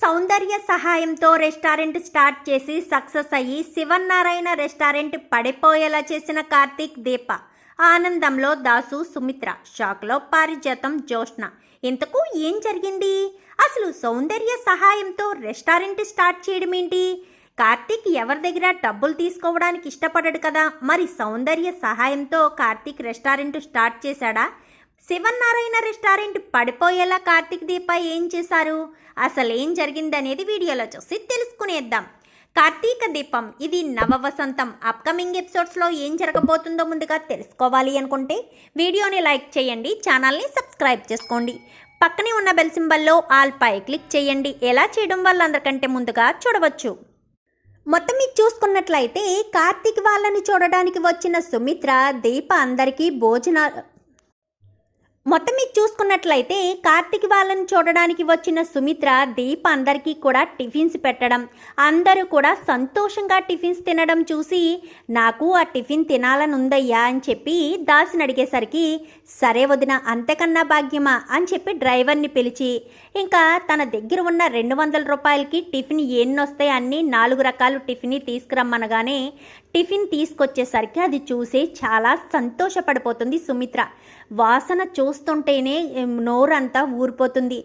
సౌందర్య సహాయంతో restaurant start చేసి success అయ్యి శివన్నారాయణ రెస్టారెంట్ పడిపోయేలా చేసిన కార్తీక్ దీప. ఆనందంలో దాసు సుమిత్ర షాక్లో పారిజాతం జోష్న ఇంతకు ఏం జరిగింది? అసలు సౌందర్య సహాయంతో రెస్టారెంట్ స్టార్ట్ చేయడం ఏంటి? కార్తీక్ ఎవరి దగ్గర డబ్బులు తీసుకోవడానికి ఇష్టపడడు కదా? మరి సౌందర్య సహాయంతో కార్తీక్ రెస్టారెంట్ స్టార్ట్ చేశాడా? శివన్నారాయణ రెస్టారెంట్ పడిపోయేలా కార్తీక్ దీప ఏం చేశారు? అసలు ఏం జరిగిందనేది వీడియోలో చూసి తెలుసుకునేద్దాం. కార్తీక దీపం ఇది నవ వసంతం అప్కమింగ్ ఎపిసోడ్స్లో ఏం జరగబోతుందో ముందుగా తెలుసుకోవాలి అనుకుంటే వీడియోని లైక్ చేయండి ఛానల్ని సబ్స్క్రైబ్ చేసుకోండి. పక్కనే ఉన్న బెల్ సింబల్లో ఆల్ పై క్లిక్ చేయండి ఎలా చేయడం వల్ల అందరికంటే ముందుగా చూడవచ్చు. మొత్తం మీకు చూసుకున్నట్లయితే కార్తీక్ వాళ్ళని చూడడానికి వచ్చిన సుమిత్ర దీప అందరికీ భోజన మొత్తం మీకు చూసుకున్నట్లయితే కార్తీక్ వాళ్ళని చూడడానికి వచ్చిన సుమిత్ర దీప అందరికీ కూడా టిఫిన్స్ పెట్టడం అందరూ కూడా సంతోషంగా టిఫిన్స్ తినడం చూసి నాకు ఆ టిఫిన్ తినాలని ఉందయ్యా అని చెప్పి దాసిని అడిగేసరికి సరే వదిన అంతకన్నా భాగ్యమా అని చెప్పి డ్రైవర్ని పిలిచి ఇంకా తన దగ్గర ఉన్న రెండు వందల రూపాయలకి టిఫిన్ ఎన్ని వస్తాయి అన్ని నాలుగు రకాలు టిఫిన్ తీసుకురమ్మనగానే టిఫిన్ తీసుకొచ్చేసరికి అది చూసి చాలా సంతోషపడిపోతుంది సుమిత్ర. వాసన చూస్తుంటేనే నోరంతా ఊరిపోతుంది.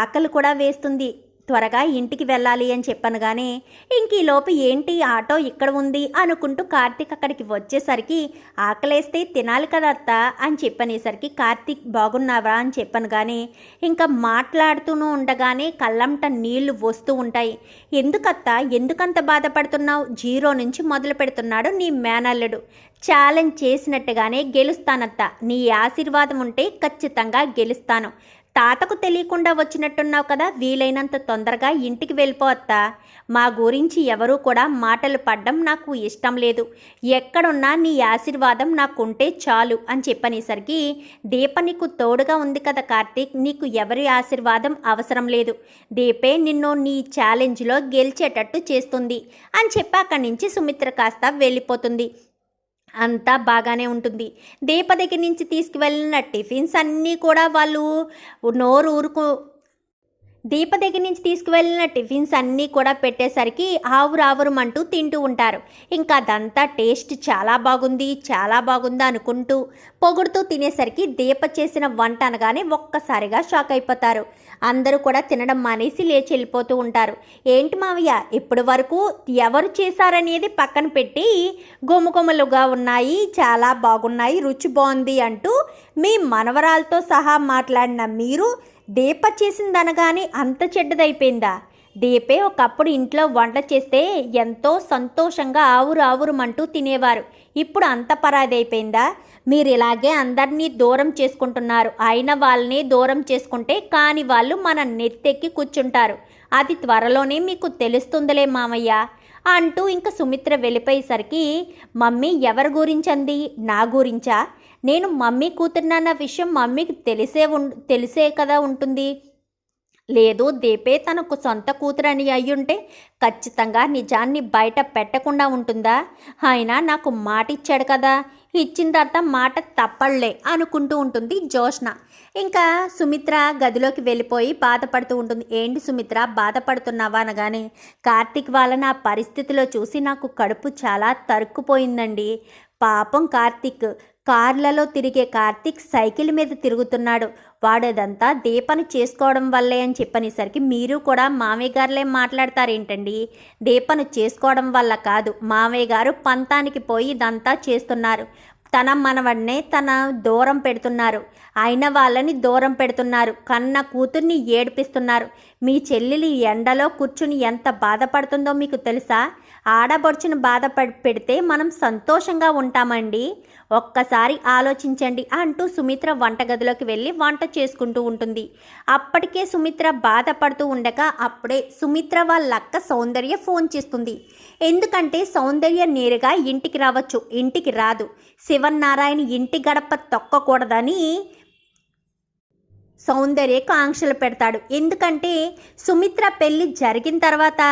ఆకలి కూడా వేస్తుంది. త్వరగా ఇంటికి వెళ్ళాలి అని చెప్పనగానే ఇంక ఈలోపు ఏంటి? ఆటో ఇక్కడ ఉంది అనుకుంటూ కార్తీక్ అక్కడికి వచ్చేసరికి ఆకలేస్తే తినాలి కదా అత్త అని చెప్పనేసరికి కార్తీక్ బాగున్నావా? అని చెప్పనగానే ఇంకా మాట్లాడుతూనూ ఉండగానే కళ్ళంట నీళ్ళు వస్తూ ఉంటాయి. ఎందుకత్త? ఎందుకంత బాధపడుతున్నావు? జీరో నుంచి మొదలు పెడుతున్నాడు నీ మేనల్లుడు. ఛాలెంజ్ చేసినట్టుగానే గెలుస్తానత్త. నీ ఆశీర్వాదం ఉంటే ఖచ్చితంగా గెలుస్తాను. తాతకు తెలియకుండా వచ్చినట్టున్నావు కదా వీలైనంత తొందరగా ఇంటికి వెళ్ళిపోవత్తా మా గురించి ఎవరూ కూడా మాటలు పడ్డం నాకు ఇష్టం లేదు. ఎక్కడున్నా నీ ఆశీర్వాదం నాకుంటే చాలు అని చెప్పనేసరికి దీప నీకు తోడుగా ఉంది కదా కార్తీక్ నీకు ఎవరి ఆశీర్వాదం అవసరం లేదు. దీపే నిన్ను నీ ఛాలెంజ్లో గెలిచేటట్టు చేస్తుంది అని చెప్పి అక్కడి నుంచి సుమిత్ర కాస్త వెళ్ళిపోతుంది. అంతా బాగానే ఉంటుంది. దీప దగ్గర నుంచి తీసుకువెళ్ళిన టిఫిన్స్ అన్నీ కూడా వాళ్ళు నోరు ఊరుకు దీప దగ్గర నుంచి తీసుకువెళ్ళిన టిఫిన్స్ అన్నీ కూడా పెట్టేసరికి ఆవురావురమంటూ తింటూ ఉంటారు. ఇంకా అదంతా టేస్ట్ చాలా బాగుంది చాలా బాగుంది అనుకుంటూ పొగుడుతూ తినేసరికి దీప చేసిన వంట అనగానే ఒక్కసారిగా షాక్ అయిపోతారు. అందరూ కూడా తినడం మానేసి లేచి వెళ్ళిపోతూ ఉంటారు. ఏంటి మావయ్య ఇప్పటి వరకు ఎవరు చేశారనేది పక్కన పెట్టి గుమగుమలుగా ఉన్నాయి చాలా బాగున్నాయి రుచి బాగుంది అంటూ మీ మనవరాలతో సహా మాట్లాడిన మీరు దీప చేసిందనగానే అంత చెడ్డదైపోయిందా? దీపే ఒకప్పుడు ఇంట్లో వంట చేస్తే ఎంతో సంతోషంగా ఆవురు ఆవురుమంటూ తినేవారు. ఇప్పుడు అంత పరాది అయిపోయిందా మీరు ఇలాగే అందరినీ దూరం చేసుకుంటున్నారు. అయిన వాళ్ళని దూరం చేసుకుంటే కాని వాళ్ళు మన నెత్తెక్కి కూర్చుంటారు. అది త్వరలోనే మీకు తెలుస్తుందిలే మామయ్య. అంటూ ఇంకా సుమిత్ర వెళ్ళిపోయేసరికి మమ్మీ ఎవరి గురించంది? నా గురించా? నేను మమ్మీ కూతురునన్న విషయం మమ్మీకి తెలిసే ఉం తెలిసే కదా ఉంటుంది. లేదు దీపే తనకు సొంత కూతురని అయ్యుంటే ఖచ్చితంగా నిజాన్ని బయట పెట్టకుండా ఉంటుందా? అయినా నాకు మాట ఇచ్చాడు కదా. ఇచ్చిన తర్వాత మాట తప్పళ్ళే అనుకుంటూ ఉంటుంది జోష్న ఇంకా సుమిత్ర గదిలోకి వెళ్ళిపోయి బాధపడుతూ ఉంటుంది. ఏంటి సుమిత్ర బాధపడుతున్నావా అనగానే కార్తీక్ వాళ్ళ నా పరిస్థితిలో చూసి నాకు కడుపు చాలా తరుక్కుపోయిందండి. పాపం కార్తీక్ కార్లలో తిరిగే కార్తీక్ సైకిల్ మీద తిరుగుతున్నాడు. వాడేదంతా దీపను చేసుకోవడం వల్లే అని చెప్పనేసరికి మీరు కూడా మామయ్య గారులే మాట్లాడతారేంటండి? దీపను చేసుకోవడం వల్ల కాదు. మామయ్య గారు పంతానికి పోయి ఇదంతా చేస్తున్నారు. తన మనవడినే తన దూరం పెడుతున్నారు. అయిన వాళ్ళని దూరం పెడుతున్నారు. కన్న కూతుర్ని ఏడిపిస్తున్నారు. మీ చెల్లెలు ఎండలో కూర్చుని ఎంత బాధపడుతుందో మీకు తెలుసా? ఆడబడుచును బాధ పెడితే మనం సంతోషంగా ఉంటామండి. ఒక్కసారి ఆలోచించండి అంటూ సుమిత్ర వంటగదిలోకి వెళ్ళి వంట చేసుకుంటూ ఉంటుంది. అప్పటికే సుమిత్ర బాధపడుతూ ఉండగా అప్పుడే సుమిత్ర వాళ్ళ అక్క సౌందర్య ఫోన్ చేస్తుంది. ఎందుకంటే సౌందర్య నేరుగా ఇంటికి రావచ్చు ఇంటికి రాదు. శివన్నారాయణ ఇంటి గడప తొక్కకూడదని సౌందర్య కాంక్షలు పెడతాడు. ఎందుకంటే సుమిత్ర పెళ్ళి జరిగిన తర్వాత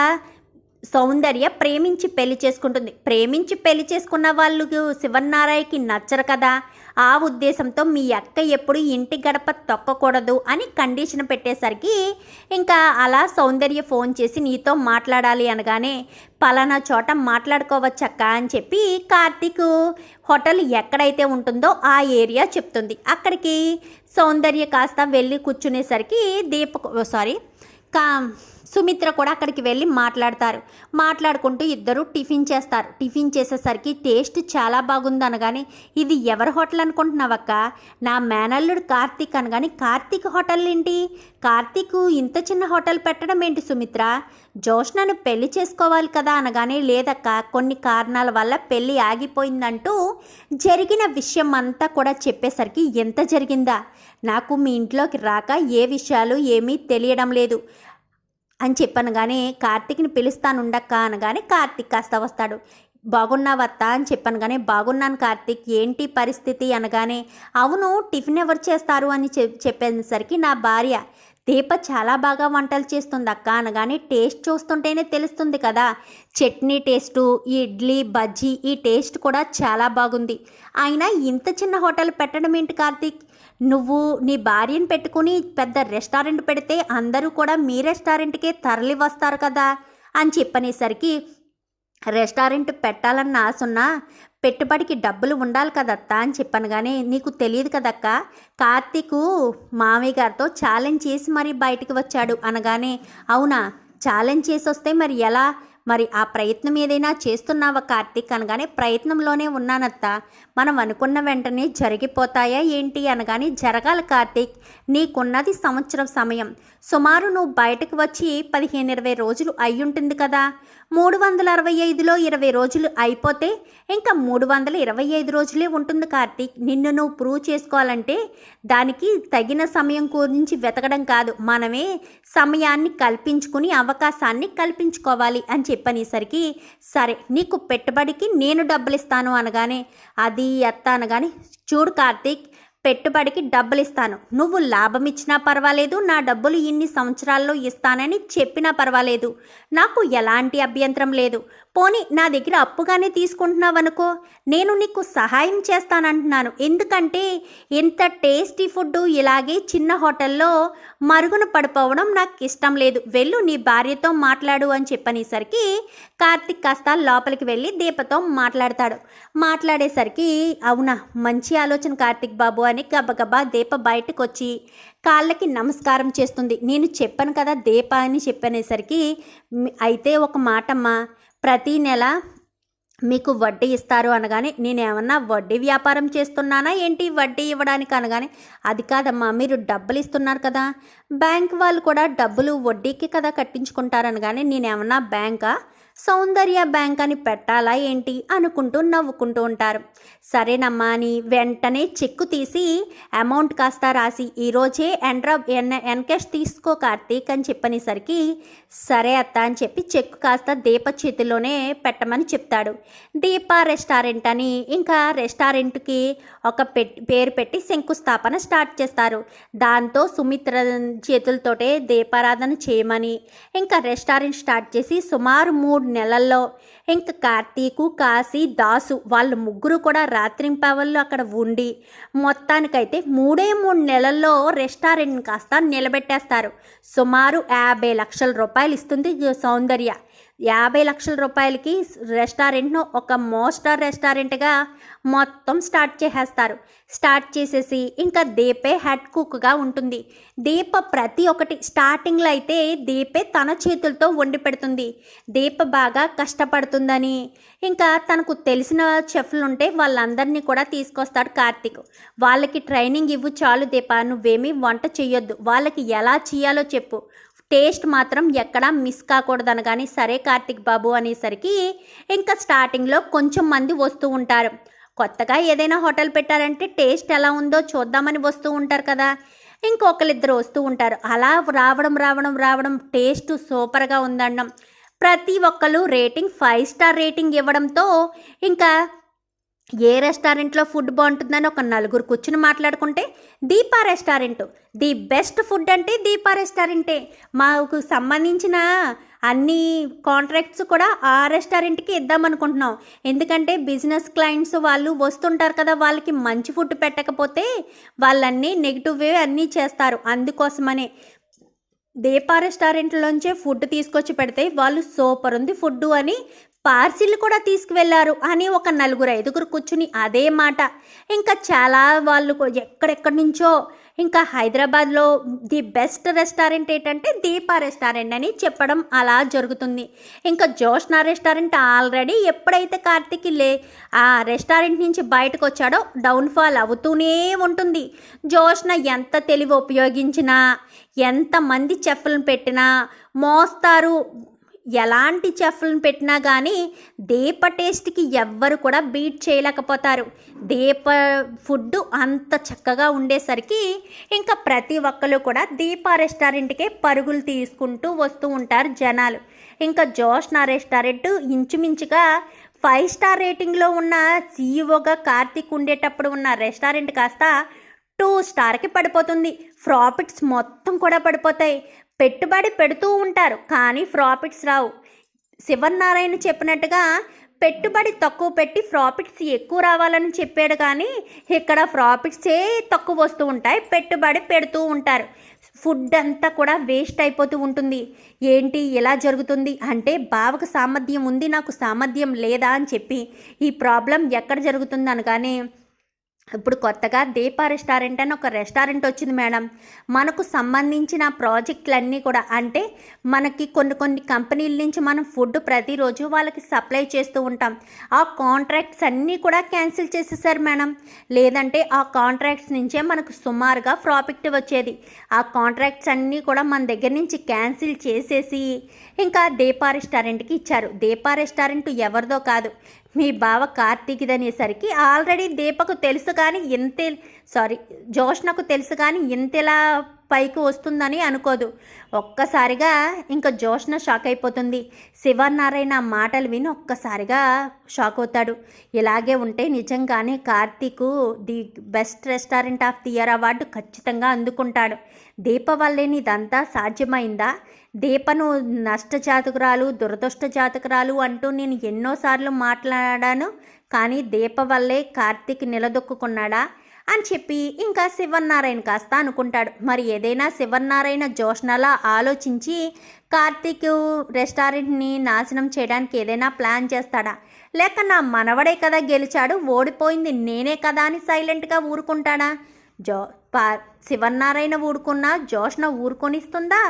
సౌందర్య ప్రేమించి పెళ్ళి చేసుకుంటుంది. ప్రేమించి పెళ్ళి చేసుకున్న వాళ్ళు శివన్నారాయణకి నచ్చరు కదా. ఆ ఉద్దేశంతో మీ అక్క ఎప్పుడు ఇంటి గడప తొక్కకూడదు అని కండిషన్ పెట్టేసరికి ఇంకా అలా సౌందర్య ఫోన్ చేసి నీతో మాట్లాడాలి అనగానే పలానా చోట మాట్లాడుకోవచ్చక్క అని చెప్పి కార్తీక్ హోటల్ ఎక్కడైతే ఉంటుందో ఆ ఏరియా చెప్తుంది. అక్కడికి సౌందర్య కాస్త వెళ్ళి కూర్చునేసరికి దీపక్ సారీ కా సుమిత్ర కూడా అక్కడికి వెళ్ళి మాట్లాడతారు. మాట్లాడుకుంటూ ఇద్దరు టిఫిన్ చేస్తారు. టిఫిన్ చేసేసరికి టేస్ట్ చాలా బాగుంది అనగానే ఇది ఎవరి హోటల్ అనుకుంటున్నావక్క? నా మేనల్లుడు కార్తీక్ అనగానే కార్తీక్ హోటల్ ఏంటి? కార్తీక్ ఇంత చిన్న హోటల్ పెట్టడం ఏంటి సుమిత్ర? జోష్నను పెళ్ళి చేసుకోవాలి కదా అనగానే లేదక్క కొన్ని కారణాల వల్ల పెళ్ళి ఆగిపోయిందంటూ జరిగిన విషయం అంతా కూడా చెప్పేసరికి ఎంత జరిగిందా? నాకు మీ ఇంట్లోకి రాక ఏ విషయాలు ఏమీ తెలియడం లేదు. అని చెప్పనగానే కార్తీక్ని పిలుస్తానుండక్క అనగానే కార్తీక్ కాస్త వస్తాడు. బాగున్నావత్తా అని చెప్పాను కానీ బాగున్నాను కార్తీక్ ఏంటి పరిస్థితి? అనగానే అవును టిఫిన్ ఎవరు చేస్తారు? అని చెప్ చెప్పేసరికి నా భార్య. దీప చాలా బాగా వంటలు చేస్తుంది అక్క అనగానే టేస్ట్ చూస్తుంటేనే తెలుస్తుంది కదా. చట్నీ టేస్టు ఇడ్లీ బజ్జీ ఈ టేస్ట్ కూడా చాలా బాగుంది. అయినా ఇంత చిన్న హోటల్ పెట్టడం ఏంటి కార్తీక్? నువ్వు నీ భార్యను పెట్టుకుని పెద్ద రెస్టారెంట్ పెడితే అందరూ కూడా మీ రెస్టారెంట్కే తరలి వస్తారు కదా అని చెప్పనేసరికి రెస్టారెంట్ పెట్టాలన్న ఆశ ఉన్నా పెట్టుబడికి డబ్బులు ఉండాలి కదత్తా అని చెప్పాను కానీ నీకు తెలియదు కదక్క. కార్తీకు మామయ్య గారితో ఛాలెంజ్ చేసి మరీ బయటికి వచ్చాడు అనగానే అవునా ఛాలెంజ్ చేసి వస్తే మరి ఎలా? మరి ఆ ప్రయత్నం ఏదైనా చేస్తున్నావా కార్తీక్ అనగానే ప్రయత్నంలోనే ఉన్నానత్త. మనం అనుకున్న వెంటనే జరిగిపోతాయా ఏంటి అనగానే జరగాలి కార్తీక్. నీకున్నది సంవత్సరం సమయం. సుమారు నువ్వు బయటకు వచ్చి పదిహేను ఇరవై రోజులు అయ్యుంటుంది కదా. మూడు వందల అరవై ఐదులో ఇరవై రోజులు అయిపోతే ఇంకా మూడు వందల ఇరవై ఐదు రోజులే ఉంటుంది కార్తీక్. నిన్ను నువ్వు ప్రూవ్ చేసుకోవాలంటే దానికి తగిన సమయం గురించి వెతకడం కాదు. మనమే సమయాన్ని కల్పించుకుని అవకాశాన్ని కల్పించుకోవాలి అని చెప్పనేసరికి సరే నీకు పెట్టుబడికి నేను డబ్బులు ఇస్తాను అనగానే అది ఎత్త అనగానే చూడు కార్తీక్ పెట్టుబడికి డబ్బులు ఇస్తాను నువ్వు లాభం ఇచ్చినా పర్వాలేదు నా డబ్బులు ఇన్ని సంవత్సరాల్లో ఇస్తానని చెప్పినా పర్వాలేదు. నాకు ఎలాంటి అభ్యంతరం లేదు. పోనీ నా దగ్గర అప్పుగానే తీసుకుంటున్నావనుకో నేను నీకు సహాయం చేస్తానంటున్నాను. ఎందుకంటే ఇంత టేస్టీ ఫుడ్ ఇలాగే చిన్న హోటల్లో మరుగున పడిపోవడం నాకు ఇష్టం లేదు. వెళ్ళు నీ భార్యతో మాట్లాడు అని చెప్పనేసరికి కార్తిక్ కాస్త లోపలికి వెళ్ళి దీపతో మాట్లాడతాడు. మాట్లాడేసరికి అవునా మంచి ఆలోచన కార్తిక్ బాబు అని గబగబా దీప బయటకు వచ్చి కాళ్ళకి నమస్కారం చేస్తుంది. నేను చెప్పాను కదా దీప అని చెప్పనేసరికి అయితే ఒక మాటమ్మా ప్రతీ నెల మీకు వడ్డీ ఇస్తారు అనగానే నేను ఏమన్నా వడ్డీ వ్యాపారం చేస్తున్నానా? ఏంటి వడ్డీ ఇవ్వడానికి? అనగానే అది కాదమ్మా మీరు డబ్బులు ఇస్తున్నారు కదా. బ్యాంక్ వాళ్ళు కూడా డబ్బులు వడ్డీకి కదా కట్టించుకుంటారు. అనగానే నేను ఏమన్నా బ్యాంకా? సౌందర్య బ్యాంక్ అని పెట్టాలా ఏంటి అనుకుంటూ నవ్వుకుంటూ ఉంటారు. సరేనమ్మా అని వెంటనే చెక్కు తీసి అమౌంట్ కాస్త రాసి ఈరోజే ఎండ్రా ఎన్ ఎన్కెష్ తీసుకో కార్తీక్ అని చెప్పనేసరికి సరే అత్త అని చెప్పి చెక్కు కాస్త దీప చేతిలోనే పెట్టమని చెప్తాడు. దీప రెస్టారెంట్ అని ఇంకా రెస్టారెంట్కి ఒక పేరు పెట్టి శంకుస్థాపన స్టార్ట్ చేస్తారు. దాంతో సుమిత్ర చేతులతోటే దీపారాధన చేయమని ఇంకా రెస్టారెంట్ స్టార్ట్ చేసి సుమారు మూడు నెలల్లో. ఇంకా కార్తీకు కాశీ దాసు వాళ్ళ ముగ్గురు కూడా రాత్రింపవల్లో అక్కడ ఉండి మొత్తానికైతే మూడే మూడు నెలల్లో రెస్టారెంట్ కాస్త నిలబెట్టేస్తారు. సుమారు యాభై లక్షల రూపాయలు ఇస్తుంది సౌందర్య. యాభై లక్షల రూపాయలకి రెస్టారెంట్ను ఒక మోస్టార్ రెస్టారెంట్గా మొత్తం స్టార్ట్ చేసేస్తారు. స్టార్ట్ చేసేసి ఇంకా దీపే హెడ్ కుక్గా ఉంటుంది. దీప ప్రతి ఒక్కటి స్టార్టింగ్లో అయితే దీపే తన చేతులతో వండి పెడుతుంది. దీప బాగా కష్టపడుతుందని ఇంకా తనకు తెలిసిన చెఫ్లు ఉంటే వాళ్ళందరినీ కూడా తీసుకొస్తాడు కార్తీక్. వాళ్ళకి ట్రైనింగ్ ఇవ్వు చాలు దీప నువ్వేమీ వంట చెయ్యొద్దు. వాళ్ళకి ఎలా చేయాలో చెప్పు. టేస్ట్ మాత్రం ఎక్కడా మిస్ కాకూడదని కానీ సరే కార్తిక్ బాబు అనేసరికి ఇంకా స్టార్టింగ్లో కొంచెం మంది వస్తూ ఉంటారు. కొత్తగా ఏదైనా హోటల్ పెట్టారంటే టేస్ట్ ఎలా ఉందో చూద్దామని వస్తూ ఉంటారు కదా. ఇంకొకరిద్దరు వస్తూ ఉంటారు. అలా రావడం రావడం రావడం టేస్ట్ సూపర్గా ఉందన్నాం. ప్రతి ఒక్కరు రేటింగ్ ఫైవ్ స్టార్ రేటింగ్ ఇవ్వడంతో ఇంకా ఏ రెస్టారెంట్లో ఫుడ్ బాగుంటుందని ఒక నలుగురు కూర్చుని మాట్లాడుకుంటే Deepa restaurant. The best food అంటే దీపా రెస్టారెంటే. మాకు సంబంధించిన అన్ని కాంట్రాక్ట్స్ కూడా ఆ రెస్టారెంట్కి ఇద్దామనుకుంటున్నాం ఎందుకంటే బిజినెస్ క్లయింట్స్ వాళ్ళు వస్తుంటారు కదా వాళ్ళకి మంచి ఫుడ్ పెట్టకపోతే వాళ్ళన్నీ నెగిటివ్ వే అన్నీ చేస్తారు. అందుకోసమనే దీపా రెస్టారెంట్లోంచే ఫుడ్ తీసుకొచ్చి పెడితే వాళ్ళు సూపర్ ఉంది ఫుడ్ అని పార్సిల్ కూడా తీసుకువెళ్ళారు అని ఒక నలుగురు ఐదుగురు కూర్చుని అదే మాట. ఇంకా చాలా వాళ్ళు ఎక్కడెక్కడి నుంచో ఇంకా హైదరాబాద్లో ది బెస్ట్ రెస్టారెంట్ ఏంటంటే దీపా రెస్టారెంట్ అని చెప్పడం అలా జరుగుతుంది. ఇంకా జోష్నా రెస్టారెంట్ ఆల్రెడీ ఎప్పుడైతే కార్తిక్ లే ఆ రెస్టారెంట్ నుంచి బయటకు వచ్చాడో డౌన్ఫాల్ అవుతూనే ఉంటుంది. జోష్న ఎంత తెలివి ఉపయోగించినా ఎంతమంది చెఫ్లను పెట్టినా మోస్తారు. ఎలాంటి చెఫ్లను పెట్టినా కానీ దీప టేస్ట్కి ఎవ్వరు కూడా బీట్ చేయలేకపోతారు. దీప ఫుడ్ అంత చక్కగా ఉండేసరికి ఇంకా ప్రతి ఒక్కరు కూడా దీప రెస్టారెంట్కే పరుగులు తీసుకుంటూ వస్తూ ఉంటారు జనాలు. ఇంకా జోష్నా రెస్టారెంట్ ఇంచుమించుగా ఫైవ్ స్టార్ రేటింగ్లో ఉన్న సీఈఓగా కార్తీక్ ఉండేటప్పుడు ఉన్న రెస్టారెంట్ కాస్త టూ స్టార్కి పడిపోతుంది. ప్రాఫిట్స్ మొత్తం కూడా పడిపోతాయి. పెట్టుబడి పెడుతూ ఉంటారు. కానీ ప్రాఫిట్స్ రావు. శివనారాయణ చెప్పినట్టుగా పెట్టుబడి తక్కువ పెట్టి ప్రాఫిట్స్ ఎక్కువ రావాలని చెప్పాడు కానీ ఇక్కడ ప్రాఫిట్సే తక్కువ వస్తూ ఉంటాయి. పెట్టుబడి పెడుతూ ఉంటారు. ఫుడ్ అంతా కూడా వేస్ట్ అయిపోతూ ఉంటుంది. ఏంటి? ఎలా జరుగుతుంది? అంటే బావకు సామర్థ్యం ఉంది నాకు సామర్థ్యం లేదా అని చెప్పి ఈ ప్రాబ్లం ఎక్కడ జరుగుతుంది అనగానే ఇప్పుడు కొత్తగా దీపా రెస్టారెంట్ అని ఒక రెస్టారెంట్ వచ్చింది మేడం. మనకు సంబంధించిన ప్రాజెక్టులన్నీ కూడా అంటే మనకి కొన్ని కొన్ని కంపెనీల నుంచి మనం ఫుడ్ ప్రతిరోజు వాళ్ళకి సప్లై చేస్తూ ఉంటాం. ఆ కాంట్రాక్ట్స్ అన్నీ కూడా క్యాన్సిల్ చేసేసారు మేడం. లేదంటే ఆ కాంట్రాక్ట్స్ నుంచే మనకు సుమారుగా ప్రాఫిట్ వచ్చేది. ఆ కాంట్రాక్ట్స్ అన్నీ కూడా మన దగ్గర నుంచి క్యాన్సిల్ చేసేసి ఇంకా దీపా రెస్టారెంట్కి ఇచ్చారు. దీపా రెస్టారెంట్ ఎవరిదో కాదు. మీ బావ కార్తీక్ది అనేసరికి ఆల్రెడీ దీపకు తెలుసు కానీ ఇంతే సారీ జోష్నకు తెలుసు కానీ ఇంతలా పైకి వస్తుందని అనుకోదు. ఒక్కసారిగా ఇంకా జోష్న షాక్ అయిపోతుంది. శివనారాయణ మాటలు విని ఒక్కసారిగా షాక్ అవుతాడు. ఇలాగే ఉంటే నిజంగానే Karthik the best restaurant of the year award ఖచ్చితంగా అందుకుంటాడు. దీప వల్లేని ఇదంతా సాధ్యమైందా? దీపను నష్ట జాతకురాలు దురదృష్ట జాతకురాలు అంటూ నేను ఎన్నోసార్లు మాట్లాడాను కానీ దీప వల్లే కార్తీక్ నిలదొక్కున్నాడా అని చెప్పి ఇంకా శివన్నారాయణ కాస్త అనుకుంటాడు. మరి ఏదైనా శివన్నారాయణ జోష్నలా ఆలోచించి కార్తీక్ రెస్టారెంట్ని నాశనం చేయడానికి ఏదైనా ప్లాన్ చేస్తాడా? లేక నా మనవడే కదా గెలిచాడు ఓడిపోయింది నేనే కదా అని సైలెంట్గా ఊరుకుంటాడా? జో పా శివన్నారాయణ ఊరుకున్నా జోష్న ఊరుకొనిస్తుందా?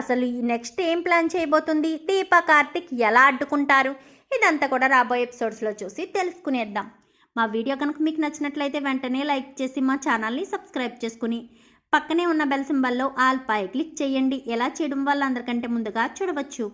అసలు ఈ నెక్స్ట్ ఏం ప్లాన్ చేయబోతుంది? దీపా కార్తిక్ ఎలా అడ్డుకుంటారు? ఇదంతా కూడా రాబోయే ఎపిసోడ్స్లో చూసి తెలుసుకునేద్దాం. మా వీడియో కనుక మీకు నచ్చినట్లయితే వెంటనే లైక్ చేసి మా ఛానల్ని సబ్స్క్రైబ్ చేసుకుని పక్కనే ఉన్న బెల్ సింబల్లో ఆల్ పై క్లిక్ చేయండి. ఎలా చేయడం వల్ల అందరికంటే ముందుగా చూడవచ్చు.